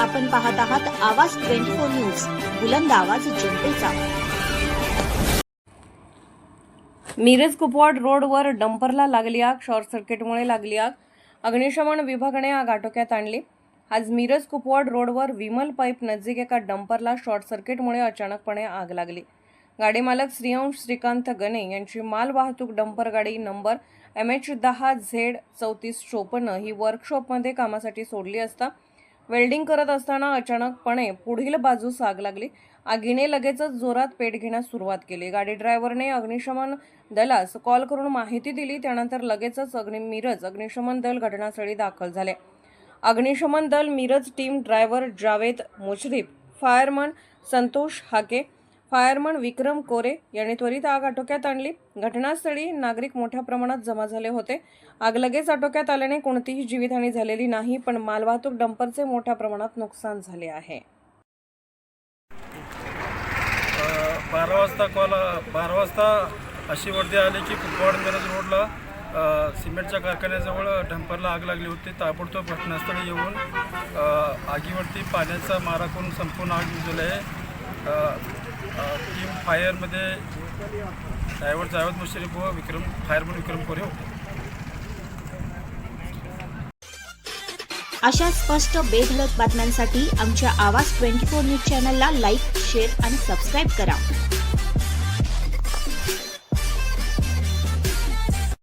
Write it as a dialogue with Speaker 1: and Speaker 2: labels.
Speaker 1: आपण पाहत आहात आवाज ट्वेंटी फोर न्यूज. बुलंद आवाज जनतेचा.
Speaker 2: मिरज कुपवाड रोडवर डंपरला लागली आग शॉर्ट सर्किटमुळे लागली आग. अग्निशमन विभागाने आग आटोक्यात आणली. आज मिरज कुपवाड रोडवर विमल पाईप नजीक एका डंपरला शॉर्ट सर्किटमुळे अचानकपणे आग लागली. गाडी मालक श्रीयांश श्रीकांत गणे यांची माल वाहतूक डंपर गाडी नंबर एम एच दहा झेड चौतीस चोपन्न ही वर्कशॉपमध्ये कामासाठी सोडली असता वेल्डिंग करत असताना अचानकपणे पुढील बाजू साग लागली. आगीने लगेचच जोरात पेट घेण्यास सुरुवात केली. गाडी ड्रायव्हरने अग्निशमन दलास कॉल करून माहिती दिली. त्यानंतर लगेचच अग्नि मिरज अग्निशमन दल घटनास्थळी दाखल झाले. अग्निशमन दल Miraj team driver Javed Mushrif fireman Santosh Hake fireman Vikram Kore यांनी त्वरित आग आटोक्यात आणली. घटनास्थळी नागरिक मोठ्या प्रमाणात जमा झाले होते. आग लगेच आटोक्यात आल्याने कोणतीही जीवितहानी झालेली नाही पण मालवाहतूक डंपरचे मोठ्या प्रमाणात नुकसान झाले आहे.
Speaker 3: बारा वाजता कॉल बारा वाजता अशी वर्दी आली की कुपवाड मिरज रोडला सिमेंटच्या कारखान्याजवळ डंपरला आग लागली होती. ताबडतोब घटनास्थळी येऊन आगीवरती पाण्याचा मारा करून संपूर्ण आग विझवली आहे. टीम फायरमध्ये ड्रायव्हर जावेद मुश्रीफ व विक्रम फायरमन विक्रम कोरे होते
Speaker 1: अशा स्पष्ट बेधडक बातम्यांसाठी आमच्या आवाज ट्वेंटी फोर न्यूज चॅनलला लाईक शेअर आणि सबस्क्राईब करा.